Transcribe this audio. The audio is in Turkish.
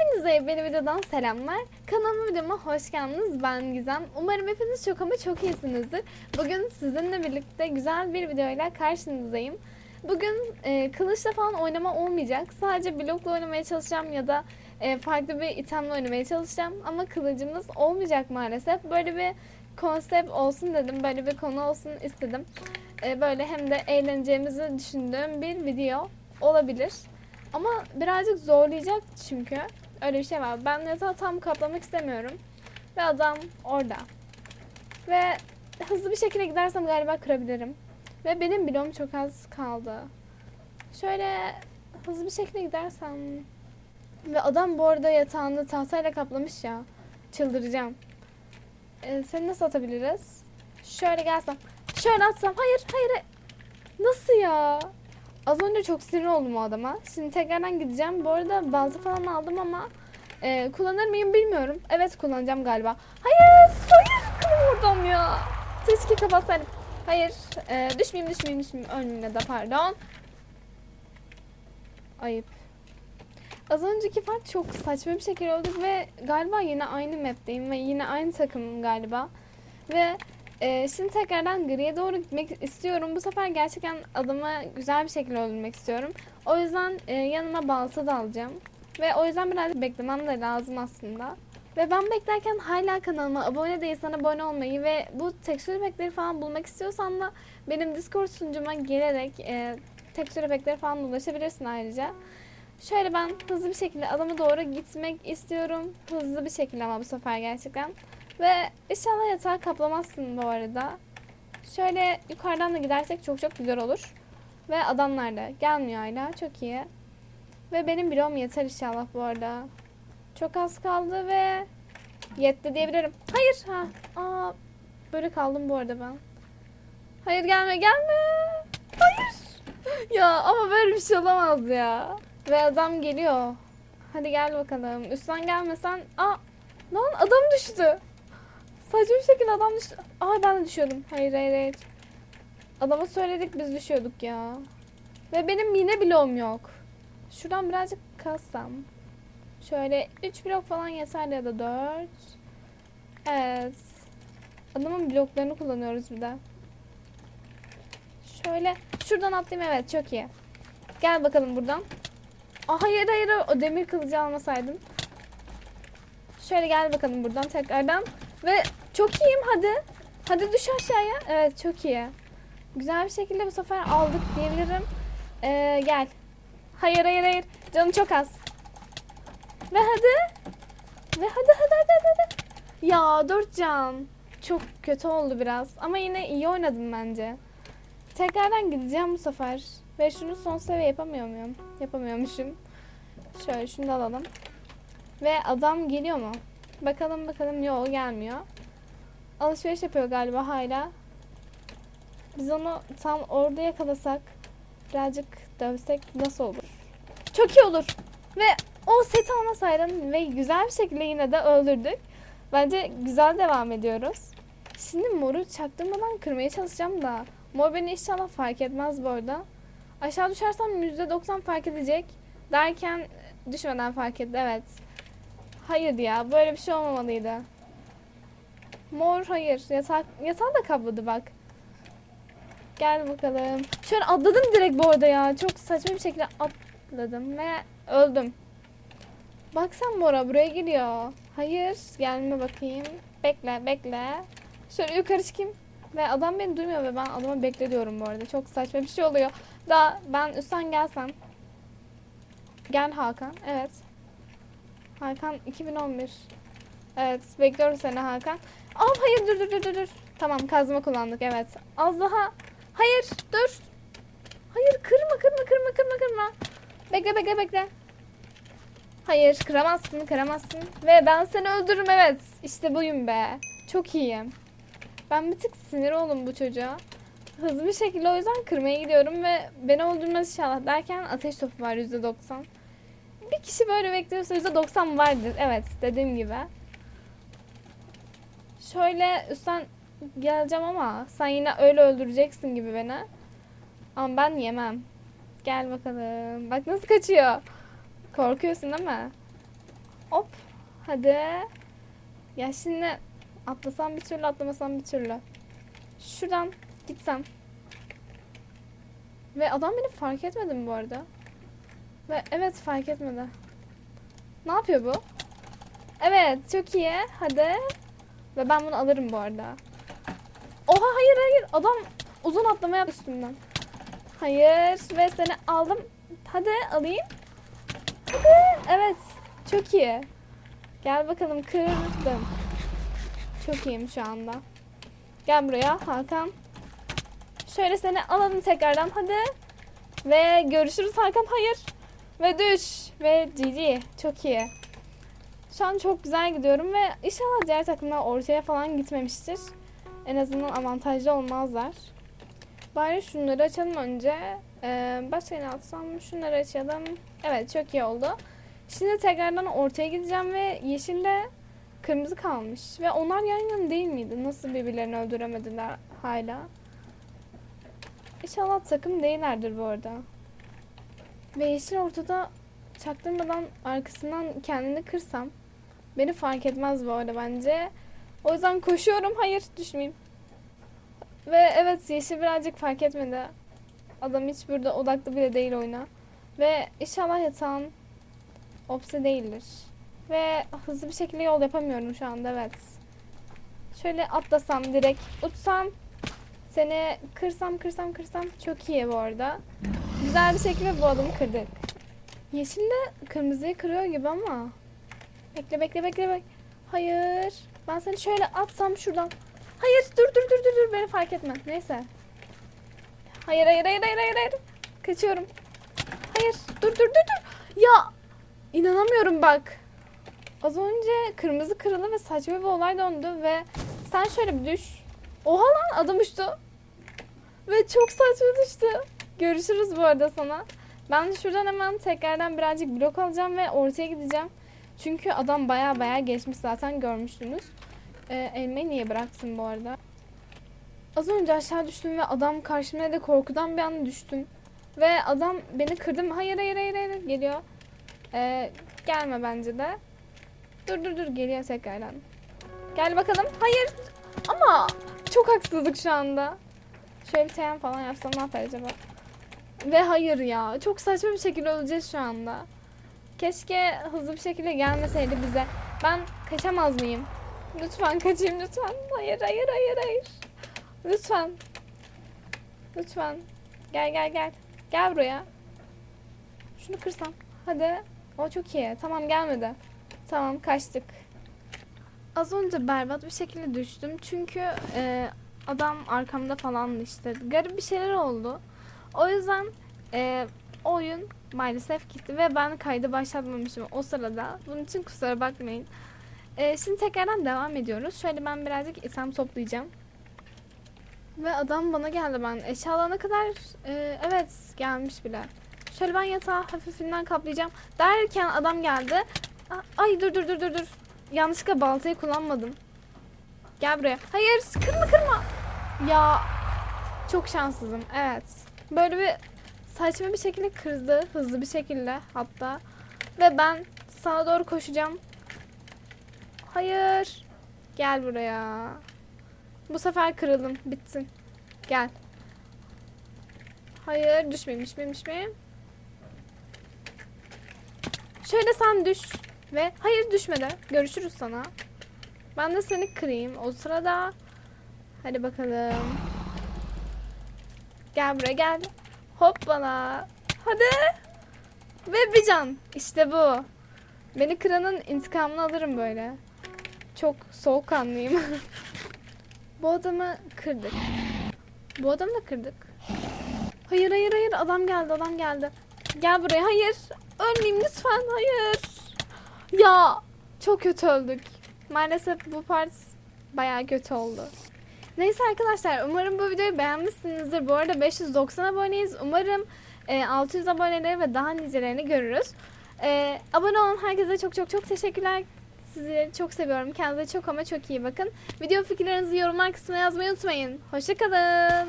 Hepinize benim videodan selamlar. Kanalıma videoma hoş geldiniz. Ben Gizem. Umarım hepiniz çok ama çok iyisinizdir. Bugün sizinle birlikte güzel bir videoyla karşınızdayım. Bugün e, kılıçla falan oynama olmayacak. Sadece blokla oynamaya çalışacağım ya da e, farklı bir itemle oynamaya çalışacağım. Ama kılıcımız olmayacak maalesef. Böyle bir konsept olsun dedim. Böyle bir konu olsun istedim. E, böyle hem de eğleneceğimizi düşündüğüm bir video olabilir. Ama birazcık zorlayacak çünkü. Öyle bir şey var. Ben yatağı tam kaplamak istemiyorum. Ve adam orada. Ve hızlı bir şekilde gidersem galiba kırabilirim. Ve benim bloğum çok az kaldı. Şöyle hızlı bir şekilde gidersem... Ve adam bu arada yatağını tahtayla kaplamış ya. Çıldıracağım. Ee, seni nasıl atabiliriz? Şöyle gelsem. Şöyle atsam. Hayır, hayır. Nasıl ya? Az önce çok sinir oldum o adama. Şimdi tekrardan gideceğim. Bu arada balta falan aldım ama e, kullanır mıyım bilmiyorum. Evet kullanacağım galiba. Hayır! Hayır! Oradan ya. Keşke kapatsaydım. Hayır. E, düşmeyeyim düşmeyeyim düşmeyeyim. Önüne de pardon. Ayıp. Az önceki part çok saçma bir şekilde oldu ve galiba yine aynı map'teyim ve yine aynı takımım galiba. Ve ee, şimdi tekrardan griye doğru gitmek istiyorum. Bu sefer gerçekten adamı güzel bir şekilde öldürmek istiyorum. O yüzden e, yanıma balta da alacağım. Ve o yüzden biraz beklemem de lazım aslında. Ve ben beklerken hala kanalıma abone değilsen abone olmayı ve bu tekstür efektleri falan bulmak istiyorsan da benim Discord sunucuma gelerek e, tekstür efektleri falan ulaşabilirsin ayrıca. Şöyle ben hızlı bir şekilde adama doğru gitmek istiyorum. Hızlı bir şekilde ama bu sefer gerçekten. Ve inşallah yatağı kaplamazsın bu arada. Şöyle yukarıdan da gidersek çok çok güzel olur. Ve adamlar da gelmiyor hala. Çok iyi. Ve benim bloğum yeter inşallah bu arada. Çok az kaldı ve yetti diyebilirim. Hayır. Ha. Aa, böyle kaldım bu arada ben. Hayır gelme gelme. Hayır. Ya ama böyle bir şey olamaz ya. Ve adam geliyor. Hadi gel bakalım. Üstten gelmesen. Aa, lan adam düştü. Saçma bir şekilde adam düştü. Aa ben de düşüyordum. Hayır hayır hayır. Adama söyledik biz düşüyorduk ya. Ve benim yine bloğum yok. Şuradan birazcık kassam. Şöyle 3 blok falan yeter ya da 4. Evet. Adamın bloklarını kullanıyoruz bir de. Şöyle şuradan atlayayım evet çok iyi. Gel bakalım buradan. Aa, hayır hayır o demir kılıcı almasaydın. Şöyle gel bakalım buradan tekrardan. Ve çok iyiyim hadi. Hadi düş aşağıya. Evet çok iyi. Güzel bir şekilde bu sefer aldık diyebilirim. Ee, gel. Hayır hayır hayır. Canım çok az. Ve hadi. Ve hadi hadi hadi hadi. hadi. Ya dört can. Çok kötü oldu biraz. Ama yine iyi oynadım bence. Tekrardan gideceğim bu sefer. Ve şunu son seviye yapamıyor muyum? Yapamıyormuşum. Şöyle şunu da alalım. Ve adam geliyor mu? Bakalım bakalım. Yok gelmiyor. Alışveriş yapıyor galiba hala. Biz onu tam orada yakalasak birazcık dövsek nasıl olur? Çok iyi olur. Ve o seti almasaydın ve güzel bir şekilde yine de öldürdük. Bence güzel devam ediyoruz. Şimdi moru çaktırmadan kırmaya çalışacağım da. Mor beni inşallah fark etmez bu arada. Aşağı düşersem %90 fark edecek. Derken düşmeden fark etti evet. Hayır ya böyle bir şey olmamalıydı. Mor hayır. Yatak, yatağı da kapladı bak. Gel bakalım. Şöyle atladım direkt bu arada ya. Çok saçma bir şekilde atladım ve öldüm. Bak sen Mora buraya geliyor. Hayır gelme bakayım. Bekle bekle. Şöyle yukarı çıkayım. Ve adam beni duymuyor ve ben adamı beklediyorum bu arada. Çok saçma bir şey oluyor. Da ben üstten gelsem. Gel Hakan. Evet. Hakan 2011. Evet bekliyorum seni Hakan. Aa hayır dur dur dur dur. Tamam kazma kullandık evet. Az daha. Hayır dur. Hayır kırma kırma kırma kırma kırma. Bekle bekle bekle. Hayır kıramazsın kıramazsın. Ve ben seni öldürürüm evet. İşte buyum be. Çok iyiyim. Ben bir tık sinir oldum bu çocuğa. Hızlı bir şekilde o yüzden kırmaya gidiyorum ve beni öldürmez inşallah derken ateş topu var %90. Bir kişi böyle bekliyorsa %90 vardır. Evet dediğim gibi. Şöyle üstten geleceğim ama sen yine öyle öldüreceksin gibi beni. Ama ben yemem. Gel bakalım. Bak nasıl kaçıyor. Korkuyorsun değil mi? Hop. Hadi. Ya şimdi atlasam bir türlü atlamasam bir türlü. Şuradan gitsem. Ve adam beni fark etmedi mi bu arada? Ve evet fark etmedi. Ne yapıyor bu? Evet çok iyi. Hadi. Ve ben bunu alırım bu arada. Oha hayır hayır. Adam uzun atlamaya üstümden. Hayır. Ve seni aldım. Hadi alayım. Hadi. Evet. Çok iyi. Gel bakalım kırdım. Çok iyiyim şu anda. Gel buraya Hakan. Şöyle seni alalım tekrardan hadi. Ve görüşürüz Hakan hayır. Ve düş. Ve GG. Çok iyi. Şu an çok güzel gidiyorum ve inşallah diğer takımlar ortaya falan gitmemiştir. En azından avantajlı olmazlar. Bari şunları açalım önce. Ee, başka ne atsam? Şunları açalım. Evet çok iyi oldu. Şimdi tekrardan ortaya gideceğim ve yeşille kırmızı kalmış. Ve onlar yan yana değil miydi? Nasıl birbirlerini öldüremediler hala? İnşallah takım değillerdir bu arada. Ve yeşil ortada çaktırmadan arkasından kendini kırsam beni fark etmez bu arada bence. O yüzden koşuyorum. Hayır düşmeyeyim. Ve evet yeşil birazcık fark etmedi. Adam hiç burada odaklı bile değil oyuna. Ve inşallah yatağın opsi değildir. Ve hızlı bir şekilde yol yapamıyorum şu anda evet. Şöyle atlasam direkt uçsam seni kırsam kırsam kırsam çok iyi bu arada. Güzel bir şekilde bu adamı kırdık. Yeşille kırmızıyı kırıyor gibi ama. Bekle bekle bekle bekle. Hayır. Ben seni şöyle atsam şuradan. Hayır dur dur dur dur dur beni fark etme. Neyse. Hayır hayır hayır hayır hayır. hayır. Kaçıyorum. Hayır dur dur dur dur. Ya inanamıyorum bak. Az önce kırmızı kırıldı ve saçma bir olay döndü ve sen şöyle bir düş. Oha lan adam uçtu. Ve çok saçma düştü. Görüşürüz bu arada sana. Ben şuradan hemen tekrardan birazcık blok alacağım ve ortaya gideceğim. Çünkü adam baya baya geçmiş zaten görmüştünüz. Ee, elmayı niye bıraksın bu arada? Az önce aşağı düştüm ve adam karşımda da korkudan bir anda düştüm. Ve adam beni kırdı mı? Hayır hayır hayır hayır geliyor. Ee, gelme bence de. Dur dur dur geliyor tekrardan. Gel bakalım. Hayır. Ama çok haksızlık şu anda. Şöyle bir TM falan yapsam ne yapar acaba? Ve hayır ya. Çok saçma bir şekilde öleceğiz şu anda. Keşke hızlı bir şekilde gelmeseydi bize. Ben kaçamaz mıyım? Lütfen kaçayım lütfen. Hayır hayır hayır hayır. Lütfen. Lütfen. Gel gel gel. Gel buraya. Şunu kırsam. Hadi. O çok iyi. Tamam gelmedi. Tamam kaçtık. Az önce berbat bir şekilde düştüm. Çünkü e, adam arkamda falandı işte. Garip bir şeyler oldu. O yüzden e, oyun maalesef gitti ve ben kaydı başlatmamışım o sırada. Bunun için kusura bakmayın. E, şimdi tekrardan devam ediyoruz. Şöyle ben birazcık item toplayacağım. Ve adam bana geldi ben. Eşyalarına kadar e, evet gelmiş bile. Şöyle ben yatağı hafifinden kaplayacağım. Derken adam geldi. A- Ay dur dur dur dur dur. Yanlışlıkla baltayı kullanmadım. Gel buraya. Hayır kırma kırma. Ya çok şanssızım. Evet. Böyle bir saçma bir şekilde kırdı. Hızlı bir şekilde hatta. Ve ben sana doğru koşacağım. Hayır. Gel buraya. Bu sefer kırıldım. Bitsin. Gel. Hayır düşmeyeyim düşmeyeyim düşmeyeyim. Şöyle sen düş. Ve hayır düşmedi. Görüşürüz sana. Ben de seni kırayım. O sırada hadi bakalım. Gel buraya gel. Hop bana. Hadi. Ve bir can. İşte bu. Beni kıranın intikamını alırım böyle. Çok soğukkanlıyım. bu adamı kırdık. Bu adamı da kırdık. Hayır hayır hayır adam geldi adam geldi. Gel buraya hayır. Ölmeyeyim lütfen hayır. Ya çok kötü öldük. Maalesef bu part bayağı kötü oldu. Neyse arkadaşlar umarım bu videoyu beğenmişsinizdir. Bu arada 590 aboneyiz. Umarım e, 600 aboneleri ve daha nicelerini görürüz. E, abone olan herkese çok çok çok teşekkürler. Sizi çok seviyorum. Kendinize çok ama çok iyi bakın. Video fikirlerinizi yorumlar kısmına yazmayı unutmayın. Hoşçakalın.